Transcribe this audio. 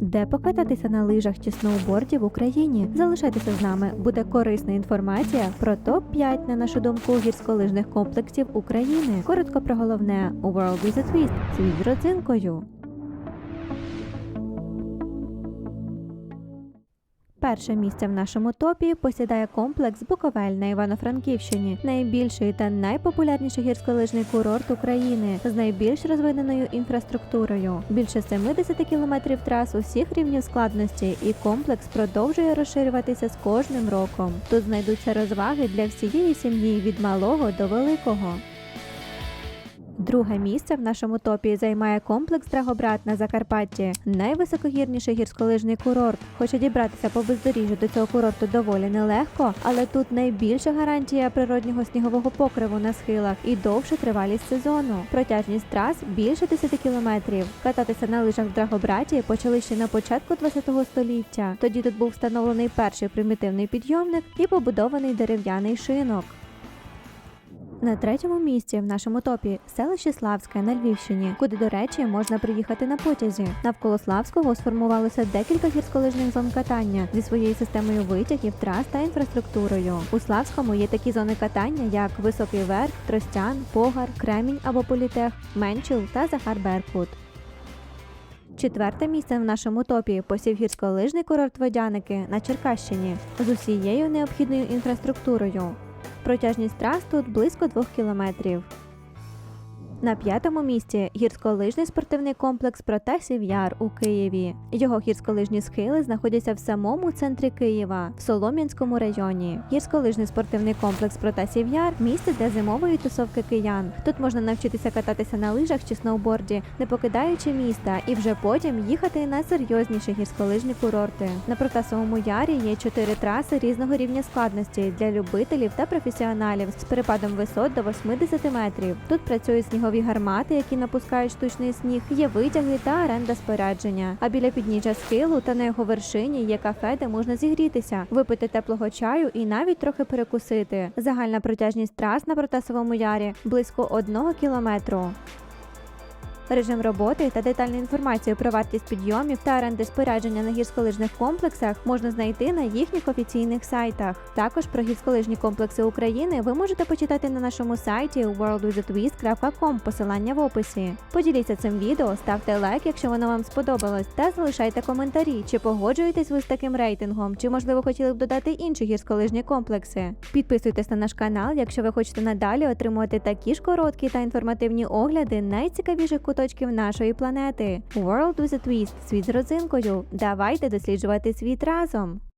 Де покататися на лижах чи сноуборді в Україні? Залишайтеся з нами. Буде корисна інформація про топ 5 на нашу думку гірськолижних комплексів України. Коротко про головне у World a Twist. Світ з родзинкою. Перше місце в нашому топі посідає комплекс Буковель на Івано-Франківщині, найбільший та найпопулярніший гірськолижний курорт України з найбільш розвиненою інфраструктурою. Більше 70 кілометрів трас усіх рівнів складності, і комплекс продовжує розширюватися з кожним роком. Тут знайдуться розваги для всієї сім'ї від малого до великого. Друге місце в нашому топі займає комплекс Драгобрат на Закарпатті, найвисокогірніший гірськолижний курорт. Хоча дібратися по бездоріжжю до цього курорту доволі нелегко, але тут найбільша гарантія природнього снігового покриву на схилах і довша тривалість сезону. Протяжність трас більше 10 кілометрів. Кататися на лижах в Драгобраті почали ще на початку ХХ століття. Тоді тут був встановлений перший примітивний підйомник і побудований дерев'яний шинок. На третьому місці в нашому топі селище Славське на Львівщині, куди, до речі, можна приїхати на потязі. Навколо Славського сформувалося декілька гірськолижних зон катання зі своєю системою витягів, трас та інфраструктурою. У Славському є такі зони катання, як Високий Верх, Тростян, Погар, Кремінь або Політех, Менчул та Захар Беркут. Четверте місце в нашому топі посів гірськолижний курорт Водяники на Черкащині з усією необхідною інфраструктурою. Протяжність трас тут близько 2 кілометрів. На п'ятому місці гірськолижний спортивний комплекс Протасів Яр у Києві. Його гірськолижні схили знаходяться в самому центрі Києва, в Солом'янському районі. Гірськолижний спортивний комплекс Протасів Яр місце для зимової тусовки киян. Тут можна навчитися кататися на лижах чи сноуборді, не покидаючи міста, і вже потім їхати на серйозніші гірськолижні курорти. На Протасовому ярі є чотири траси різного рівня складності для любителів та професіоналів з перепадом висот до 80 метрів. Тут працює працюють снігові гармати, які напускають штучний сніг, є витяги та оренда спорядження. А біля підніжжя схилу та на його вершині є кафе, де можна зігрітися, випити теплого чаю і навіть трохи перекусити. Загальна протяжність трас на Протасовому ярі близько одного кілометру. Режим роботи та детальну інформацію про вартість підйомів та оренди спорядження на гірськолижних комплексах можна знайти на їхніх офіційних сайтах. Також про гірськолижні комплекси України ви можете почитати на нашому сайті worldwithatwist.com, посилання в описі. Поділіться цим відео, ставте лайк, якщо воно вам сподобалось, та залишайте коментарі, чи погоджуєтесь ви з таким рейтингом, чи можливо хотіли б додати інші гірськолижні комплекси. Підписуйтесь на наш канал, якщо ви хочете надалі отримувати такі ж короткі та інформативні огляди найцікавіших куточків нашої планети. World with a Twist – світ з розинкою. Давайте досліджувати світ разом.